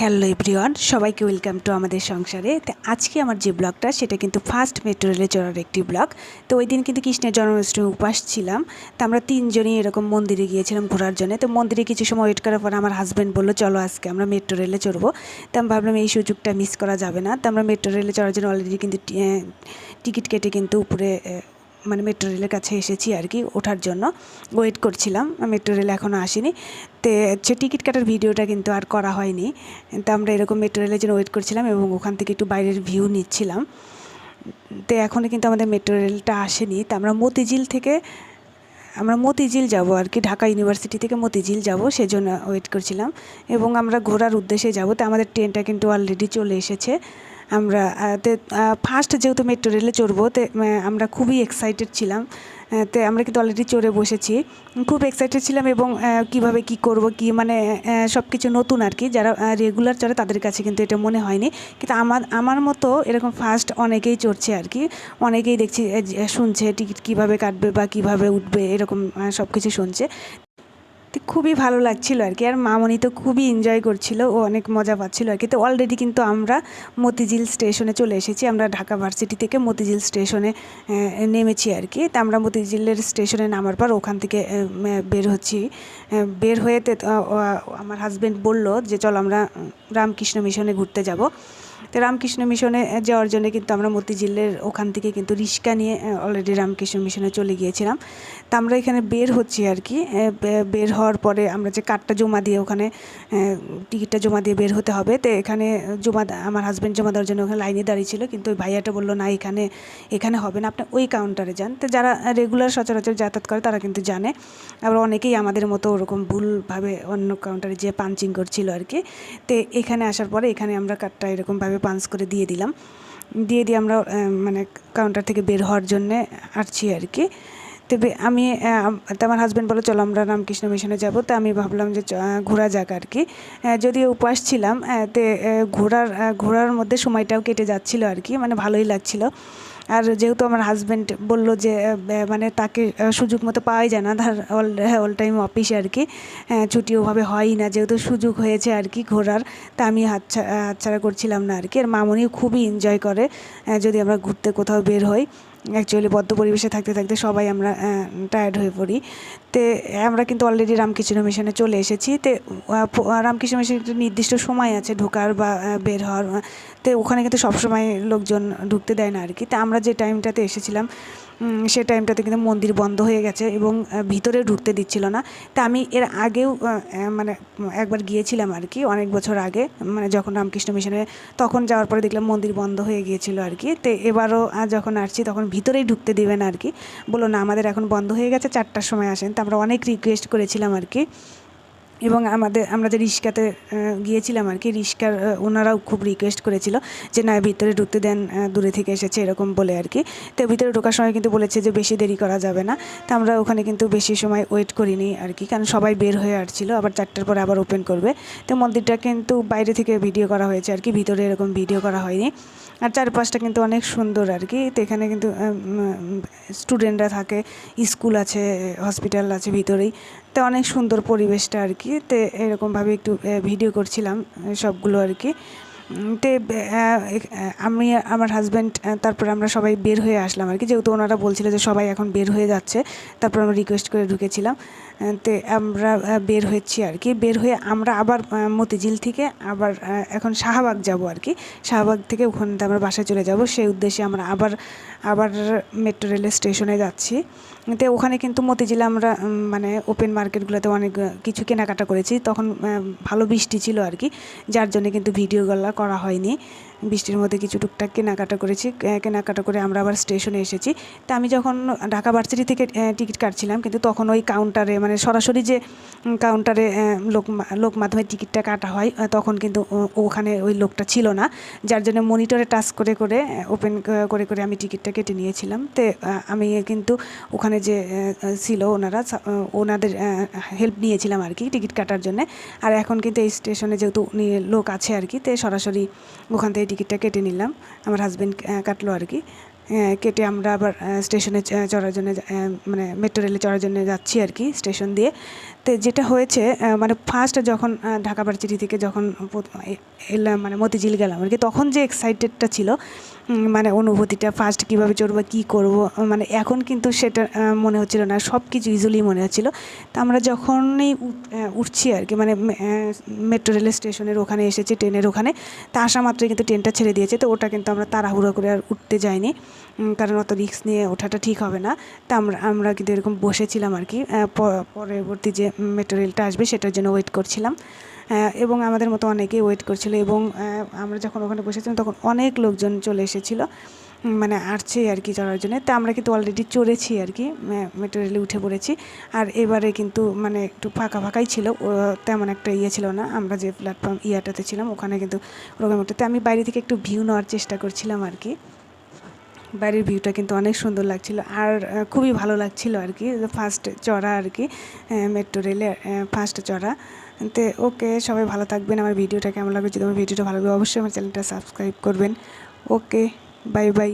Hello everyone, সবাইকে welcome to আমাদের সংসারে। তো আজকে আমার যে ব্লগটা, সেটা কিন্তু ফার্স্ট মেট্রো রেলে চড়ার একটি ব্লগ। তো ওই দিন কিন্তু কৃষ্ণের জন্মাষ্টমী উপাস ছিলাম। তো আমরা তিনজনই এরকম মন্দিরে গিয়েছিলাম ঘোরার জন্য। তো মন্দিরে কিছু সময় ওয়েট করার পর আমার হাজব্যান্ড বলল, চলো আজকে আমরা মেট্রো রেলে চড়বো। তো আমি ভাবলাম, এই সুযোগটা মিস করা যাবে না। তো আমরা মেট্রো রেলে চড়ার জন্য অলরেডি কিন্তু টিকিট কেটে কিন্তু উপরে মানে মেট্রো রেলের কাছে এসেছি আর কি ওঠার জন্য। ওয়েট করছিলাম মেট্রো রেল এখনও আসেনি। তো হচ্ছে টিকিট কাটার ভিডিওটা কিন্তু আর করা হয়নি। তো আমরা এরকম মেট্রো রেলের জন্য ওয়েট করছিলাম এবং ওখান থেকে একটু বাইরের ভিউ নিচ্ছিলাম। তো এখনও কিন্তু আমাদের মেট্রো রেলটা আসেনি। তো আমরা মতিঝিল থেকে, আমরা মতিঝিল যাব আর কি ঢাকা ইউনিভার্সিটি থেকে মতিঝিল যাব, সেজন্য ওয়েট করছিলাম। এবং আমরা ঘোরার উদ্দেশ্যে যাব। তো আমাদের ট্রেনটা কিন্তু অলরেডি চলে এসেছে। আমরা ফার্স্ট যেহেতু মেট্রো রেলে চড়বো, তো আমরা খুবই এক্সাইটেড ছিলাম। তো, আমরা কিন্তু অলরেডি চড়ে বসেছি। খুব এক্সাইটেড ছিলাম এবং কীভাবে কি করব, কি মানে সব কিছু নতুন আর কি। যারা রেগুলার চড়ে তাদের কাছে কিন্তু এটা মনে হয়নি। কিন্তু আমার আমার মতো এরকম ফার্স্ট অনেকেই চড়ছে আর কি। অনেকেই দেখছি শুনছে, টিকিট কীভাবে কাটবে বা কীভাবে উঠবে, এরকম সব কিছু শুনছে। তো খুবই ভালো লাগছিল আর কি। আর মামনি তো খুবই এনজয় করছিল, ও অনেক মজা পাচ্ছিল আর কি। তো অলরেডি কিন্তু আমরা মতিঝিল স্টেশনে চলে এসেছি, আমরা ঢাকা ভার্সিটি থেকে মতিঝিল স্টেশনে নেমেছি আর কি। তা আমরা মতিঝিলের স্টেশনে নামার পর ওখান থেকে বের হচ্ছি। বের হয়ে আমার হাজব্যান্ড বলল যে, চল আমরা রামকৃষ্ণ মিশনে ঘুরতে যাব। তো রামকৃষ্ণ মিশনে যাওয়ার জন্য কিন্তু আমরা মতিঝিলের ওখান থেকে কিন্তু রিক্সা নিয়ে অলরেডি রামকৃষ্ণ মিশনে চলে গিয়েছিলাম। তা আমরা এখানে বের হচ্ছি আর কি বের হওয়ার পরে আমরা যে কার্ডটা জমা দিয়ে ওখানে টিকিটটা জমা দিয়ে বের হতে হবে। তো এখানে জমা আমার হাজব্যান্ড জমা দেওয়ার জন্য ওখানে লাইনে দাঁড়িয়ে ছিল, কিন্তু ওই ভাইয়াটা বলল, না, এখানে এখানে হবে না। আপনি ওই কাউন্টারে যান। তো যারা রেগুলার সচরাচর যাতায়াত করে, তারা কিন্তু জানে। আবার অনেকেই আমাদের মতো ওরকম ভুলভাবে অন্য কাউন্টারে যেয়ে পাঞ্চিং করছিল আর কি। তো এখানে আসার পরে এখানে আমরা কার্ডটা এরকমভাবে পাঞ্চ করে দিয়ে দিলাম। দিয়ে দিয়ে আমরা মানে কাউন্টার থেকে বের হওয়ার জন্যে আসছি আর কি। তবে আমি আমার হাজব্যান্ড বলে, চলো আমরা রামকৃষ্ণ মিশনে যাব। তো আমি ভাবলাম যে ঘোরা যাক আর কি। যদি যদিও উপবাস ছিলাম তে ঘোরার ঘোরার মধ্যে সময়টাও কেটে যাচ্ছিল আর কি মানে ভালোই লাগছিল। আর যেহেতু আমার হাজব্যান্ড বলল যে মানে তাকে সুযোগ মতো পাওয়াই যায় না তার অল অল টাইম অফিসে আর কি। আহ, ছুটি ওভাবে হয়ই না যেহেতু সুযোগ হয়েছে আর কি ঘোরার তা আমি হাতছা হাতছাড়া করছিলাম না আর কি। আর মামনিও খুবই এনজয় করে যদি আমরা ঘুরতে কোথাও বের হই। অ্যাকচুয়ালি বদ্ধ পরিবেশে থাকতে থাকতে সবাই আমরা টায়ার্ড হয়ে পড়ি। তে আমরা কিন্তু অলরেডি রামকৃষ্ণ মিশনে চলে এসেছি। তে রামকৃষ্ণ মিশনে একটা নির্দিষ্ট সময় আছে ঢোকার বা বের হওয়ার। তো ওখানে কিন্তু সবসময় লোকজন ঢুকতে দেয় না আর কি তা আমরা যে টাইমটাতে এসেছিলাম সে টাইমটাতে কিন্তু মন্দির বন্ধ হয়ে গেছে এবং ভিতরে ঢুকতে দিচ্ছিল না। তা আমি এর আগেও মানে একবার গিয়েছিলাম আর কি অনেক বছর আগে মানে যখন রামকৃষ্ণ মিশনে, তখন যাওয়ার পরে দেখলাম মন্দির বন্ধ হয়ে গিয়েছিল আর কি তো এবারও যখন আসছি তখন ভিতরেই ঢুকতে দেবে না আর কি বলো না, আমাদের এখন বন্ধ হয়ে গেছে, চারটার সময় আসেন। তো আমরা অনেক রিকোয়েস্ট করেছিলাম আর কি। এবং আমাদের, আমরা যে রিক্সাতে গিয়েছিলাম আর কি রিক্সার ওনারাও খুব রিকোয়েস্ট করেছিল যে, না, ভিতরে ঢুকতে দেন দূরে থেকে এসেছে, এরকম বলে আর কি। তো ভিতরে ঢোকার সময় কিন্তু বলেছে যে, বেশি দেরি করা যাবে না। তো আমরা ওখানে কিন্তু বেশি সময় ওয়েট করিনি আর কি, কারণ সবাই বের হয়ে আসছিল, আবার চারটার পরে আবার ওপেন করবে। তো মন্দিরটা কিন্তু বাইরে থেকে ভিডিও করা হয়েছে আর কি, ভিতরে এরকম ভিডিও করা হয়নি। আর চারপাশটা কিন্তু অনেক সুন্দর আর কি, তো এখানে কিন্তু স্টুডেন্টরা থাকে, স্কুল আছে হসপিটাল আছে ভিতরেই। তো অনেক সুন্দর পরিবেশটা আর কি। তো এরকমভাবে একটু ভিডিও করছিলাম সবগুলো আর কি। তো আমি, আমার হাজব্যান্ড তারপরে আমরা সবাই বের হয়ে আসলাম আর কি। যেহেতু ওনারা বলছিল যে সবাই এখন বের হয়ে যাচ্ছে, তারপর আমরা রিকোয়েস্ট করে ঢুকেছিলাম। তে আমরা বের হয়েছি আর কি। বের হয়ে আমরা আবার মতিঝিল থেকে আবার এখন শাহবাগ যাব আর কি। শাহবাগ থেকে ওখান থেকে আমরা বাসায় চলে যাব। সেই উদ্দেশ্যে আমরা আবার আবার মেট্রো রেলের স্টেশনে যাচ্ছি। তো ওখানে কিন্তু মতিঝিলে আমরা মানে ওপেন মার্কেটগুলোতে অনেক কিছু কেনাকাটা করেছি। তখন ভালো বৃষ্টি ছিল আর কি। যার জন্য কিন্তু ভিডিওগুলো করা হয়নি। বৃষ্টির মধ্যে কিছু টুকটাক কেনাকাটা করেছি কেনাকাটা করে আমরা আবার স্টেশনে এসেছি। তা আমি যখন ঢাকা ভার্সিটি থেকে টিকিট কাটছিলাম, কিন্তু তখন ওই কাউন্টারে মানে সরাসরি যে কাউন্টারে লোক লোক মাধ্যমে টিকিটটা কাটা হয় তখন কিন্তু ওখানে ওই লোকটা ছিল না। যার জন্য মনিটরে টাচ করে করে ওপেন করে করে আমি টিকিটটা কেটে নিয়েছিলাম। তো আমি কিন্তু ওখানে যে ছিল ওনারা ওনাদের হেল্প নিয়েছিলাম আর কি টিকিট কাটার জন্য। আর এখন কিন্তু এই স্টেশনে যেহেতু লোক আছে আর কি, তো সরাসরি ওখান থেকে টিকিটটা কেটে নিলাম। আমার হাজব্যান্ড কাটলো আর কি। কেটে আমরা আবার স্টেশনে চড়ার জন্য মানে মেট্রো রেলে চড়ার জন্য যাচ্ছি আর কি স্টেশন দিয়ে। তো যেটা হয়েছে মানে ফার্স্ট যখন ঢাকা ভার্সিটি থেকে যখন এলাম মানে মতিঝিল গেলাম আর কি, তখন যে এক্সাইটেডটা ছিল মানে অনুভূতিটা ফার্স্ট কীভাবে চড়বো, কী করব মানে এখন কিন্তু সেটা মনে হচ্ছিল না সব কিছু ইজিলি মনে হচ্ছিল। তা আমরা যখনই উঠছি আর কি মানে মেট্রো রেল স্টেশনের ওখানে এসেছি, ট্রেনের ওখানে, তা আসা মাত্রই কিন্তু ট্রেনটা ছেড়ে দিয়েছে, তো ওটা কিন্তু আমরা তাড়াহুড়ো করে আর উঠতে যাইনি। কারণ অত রিস্ক নিয়ে ওঠাটা ঠিক হবে না। তা আমরা আমরা কিন্তু এরকম বসেছিলাম আর কি পরবর্তী যে মেট্রো রেলটা আসবে সেটার জন্য ওয়েট করছিলাম। এবং আমাদের মতো অনেকেই ওয়েট করছিল এবং আমরা যখন ওখানে বসেছিলাম তখন অনেক লোকজন চলে এসেছিল মানে আসছে আর কি চড়ার জন্য। তা আমরা কিন্তু অলরেডি চড়েছি আর কি মেট্রো রেলে উঠে পড়েছি। আর এবারে কিন্তু মানে একটু ফাঁকা ফাঁকাই ছিল তেমন একটা ইয়ে ছিল না। আমরা যে প্ল্যাটফর্ম ইয়াটাতে ছিলাম, ওখানে কিন্তু ওরকম একটা আমি বাইরে থেকে একটু ভিউ নেওয়ার চেষ্টা করছিলাম আর কি। বাইরের ভিউটা কিন্তু অনেক সুন্দর লাগছিল। আর খুবই ভালো লাগছিল আর কি ফার্স্ট চড়া আর কি মেট্রো রেলে ফার্স্ট চড়া। তো ওকে, সবাই ভালো থাকবেন, আমার ভিডিওটা কেমন লাগবে যদি আমার ভিডিওটা ভালো লাগবে অবশ্যই আমার চ্যানেলটা সাবস্ক্রাইব করবেন। Okay bye bye